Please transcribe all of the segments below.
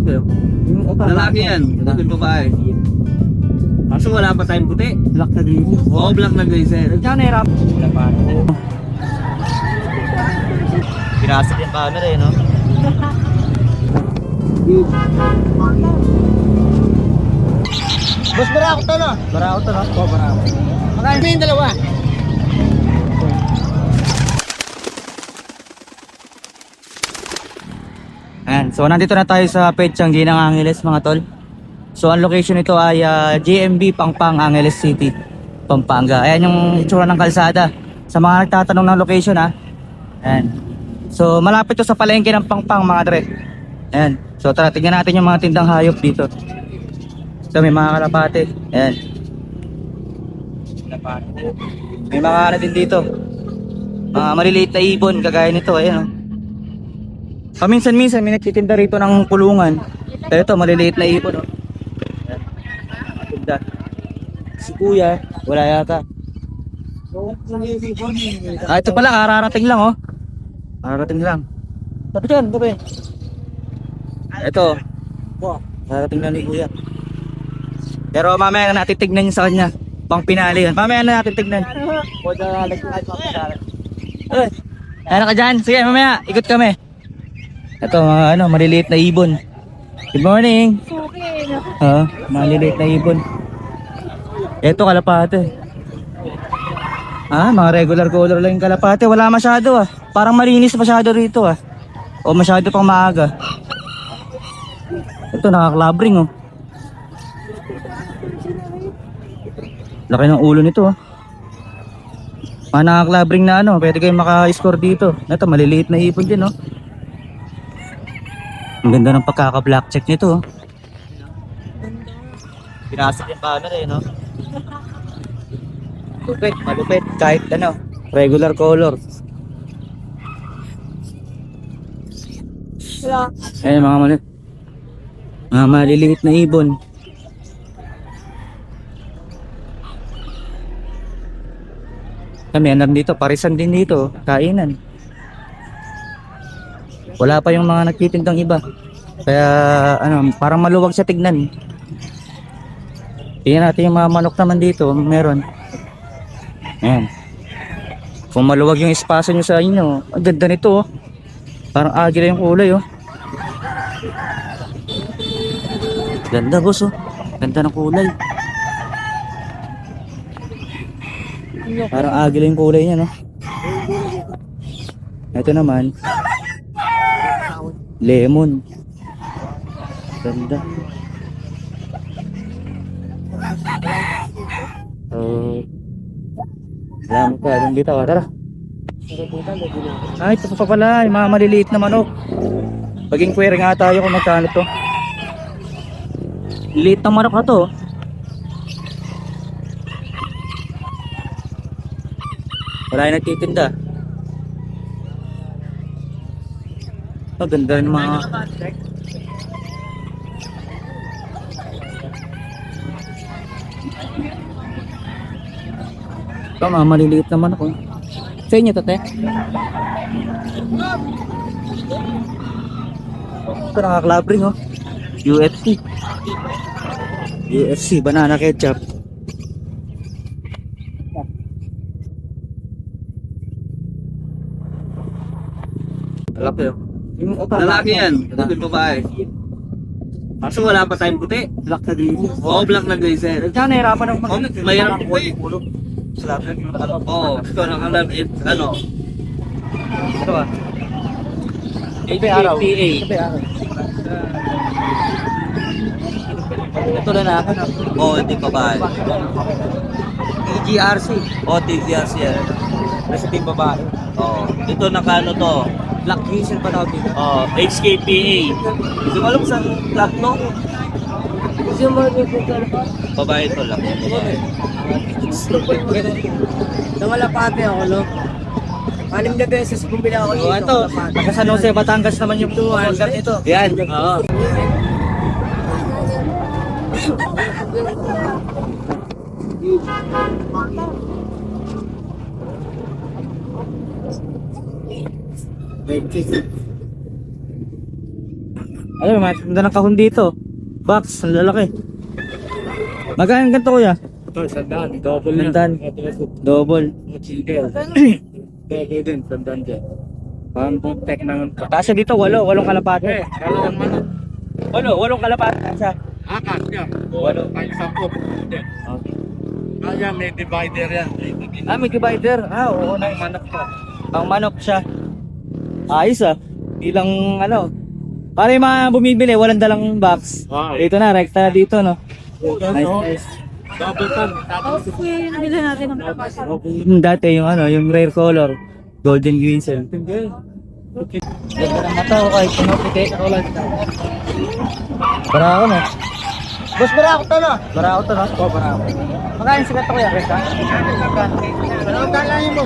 Lalaki oh. Lalaki yan. Ito yung babae. Kaso wala pa tayong puti. Black na dito. Oo, black na glazer. Diyan na hirap. Wala pa. Pinasok yung camera eh, no? Boss, bara ako to no? Bara ako to no? Oo, bara ako. Magkano yung dalawa? Ayan, so nandito na tayo sa Petsang Ginang Angeles mga tol. So ang location nito ay ah, JMB Pangpang Angeles City, Pampanga. Ayan yung itsura ng kalsada. Sa mga nagtatanong ng location ha. Ayan. So malapit to sa palengke ng Pangpang mga dre. Ayan. So tara tingnan natin yung mga tindang hayop dito. So may mga kalapate. Ayan. May mga ano din dito. Mga maliliit na ibon kagaya nito. Ayan oh. Paminsan-minsan may nagtitinda rito ng kulungan. Pero ito, maliliit na ibon. Oh. Tinda. Si kuya, wala yata. Ah, ito pala, kararating lang oh. Kararating lang. Sabi dyan, gabi. Ito. Kararating lang ni kuya. Pero mamaya na natin tignan yun sa kanya. Pang pinali yun. Mamaya na natin tignan. Ay, ano ka dyan? Sige, mamaya, ikot kami. Ito, mga ano, maliliit na ibon. Good morning. Ha, maliliit na ibon. Ito, kalapate. Ah, mga regular color lang yung kalapate. Wala masyado ah. Parang malinis masyado rito ah. O masyado pang maaga. Ito, nakaklabring oh. Laki ng ulo nito ah. Mga nakaklabring na ano, pwede kayong maka-score dito. Ito, maliliit na ibon din oh. Ang ganda ng pagkaka-black check nito. oh. Pinasok yung camera eh, no? Lupit, malupit. Kahit ano, regular color. Ayan mga mali. Mga maliliit na ibon. Kami, ano dito, parisan din dito, kainan. Wala pa yung mga nagtitindang iba. Kaya ano, parang maluwag siya tignan. Tingnan natin yung mga manok naman dito, meron. Ayan. Kung maluwag yung espasyo nyo sa inyo, ang ganda nito oh. Parang agila yung kulay oh. Ganda boss oh. Ganda ng kulay. Parang agila yung kulay niya no. Ito naman, lemon. Ganda. Uh, alam ka, anong bitaw? Tara. Ay, ito pa pala, yung mga maliliit na manok. Maging query nga tayo kung magkano to. Liit ng manok na to. oh. Wala yung nagtitinda. Oh, ganda rin mga... Ito, mga maliliit naman ako. Sa inyo, tate? Ito, nakaklabring, oh. UFC. UFC, banana ketchup. Lalaki oh. Lalaki yan. Ito yung babae. Kaso wala pa tayong puti. Black na dito. Oo, black na glazer. Diyan, nahirapan ako Oh, mayroon po eh. Slap. Oo, ito ang alam, ano, Ito ba? HPA. Ito na na. Oo, hindi babae. EGRC. Oo, TVRC yan. Nasa team babae. Oo. Ito nakano to. Black Hazel pa tawag dito. Oo, HKPA. Hindi mo alam saan black no? Kasi yung mga nagpupunta Babae ito lang. Babae. Namalapate ako, no? Anim na beses bumili ako Oo, ito. Taga San Jose, Batangas naman yung lugar nito. Yan. Oo. Ayun, may ganda ng kahon dito. Box, ang lalaki. Magkano ang ganito kuya? Ito, sandaan. Double yan. Sandaan. Double. Chicken. Double din, sandaan dyan. Parang tech ng Kasi dito, walo, walong kalapate. Eh, dalawang manok. Walo, walong kalapate. Sa Akat niya. Walo. Kahit sampo. Okay. Kaya may divider yan. Ah, may divider. Ah, oo na. manok pa. Pang manok siya. Ayos ah. Bilang ano. Para yung mga bumibili, walang dalang box. Wow. Dito na, rekta na dito, no? Nice, Nice. Double pan. Yun ang natin ng papas. Yung dati, yung ano, yung rare color. Golden Grisel. Ganda ng mata ko kahit pinapiti. Barako na. Boss, barako to no? Barako to no? Oo, barako. Magkano sigat to kuya, Reka? Dalawang dala niyo mo.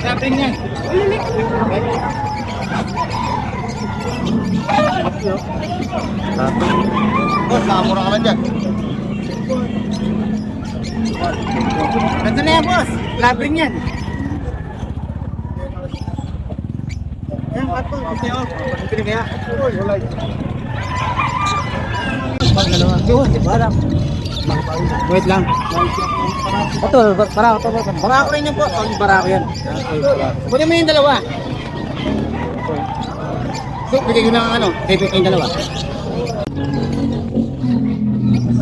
Sabi niya. Boss, nakamura ka lang dyan. Ganda na yan, boss. Labring yan. Yan, kato. Ito yun. Pili kaya. Wala yun. Yun, di ba lang? Wait lang. Ito, barako to. boss. Barako rin yan po. Yung barako yan. Mo yung dalawa. So, bigay ko ng ano, favorite yung dalawa.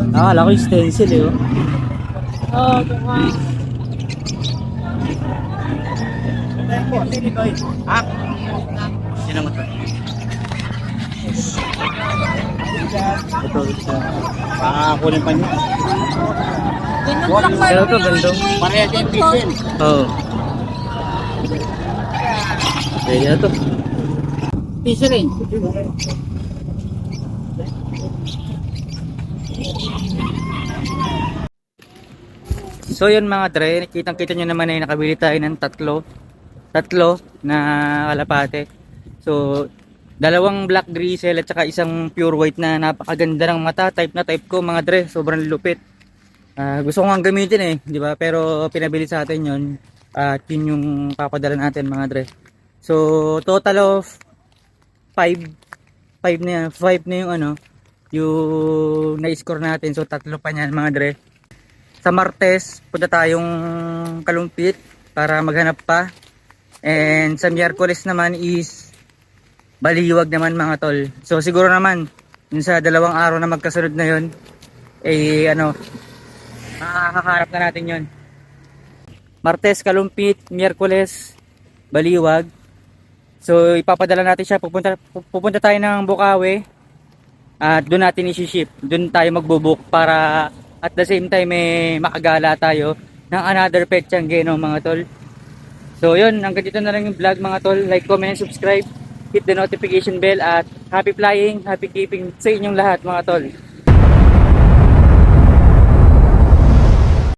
Nakala ko yung stencil eh. oh. Oh, Ah? Sino mo to? Ito, ito. Ah, kunin pa niya. Ganun lang ba? Pero to, ganda. Parehas yung piso yun. Oo. Pwede na to. Piso rin. So yun mga dre, kitang kita nyo naman ay nakabili tayo ng tatlo. Tatlo na kalapate. So, dalawang black grisel at saka isang pure white na napakaganda ng mata. Type na type ko mga dre, sobrang lupit. Ah, gusto ko nga gamitin eh, di ba? Pero pinabili sa atin yun. At yun yung papadala natin mga dre. So, total of 5 5 na yan. 5 na yung ano, yung na-score natin. So, tatlo pa niyan mga dre sa Martes punta tayong Kalumpit para maghanap pa and sa Miyerkules naman is Baliwag naman mga tol so siguro naman yun sa dalawang araw na magkasunod na yun eh ano makakaharap na natin yun Martes Kalumpit Miyerkules Baliwag so ipapadala natin siya. Pupunta, pupunta tayo ng Bukawi. At doon natin isi-ship. Doon tayo magbubook para at the same time eh makagala tayo ng another pet Changgeno mga tol. So yun. Hanggang dito na lang yung vlog mga tol. Like comment and subscribe. Hit the notification bell. At happy flying. Happy keeping sa inyong lahat mga tol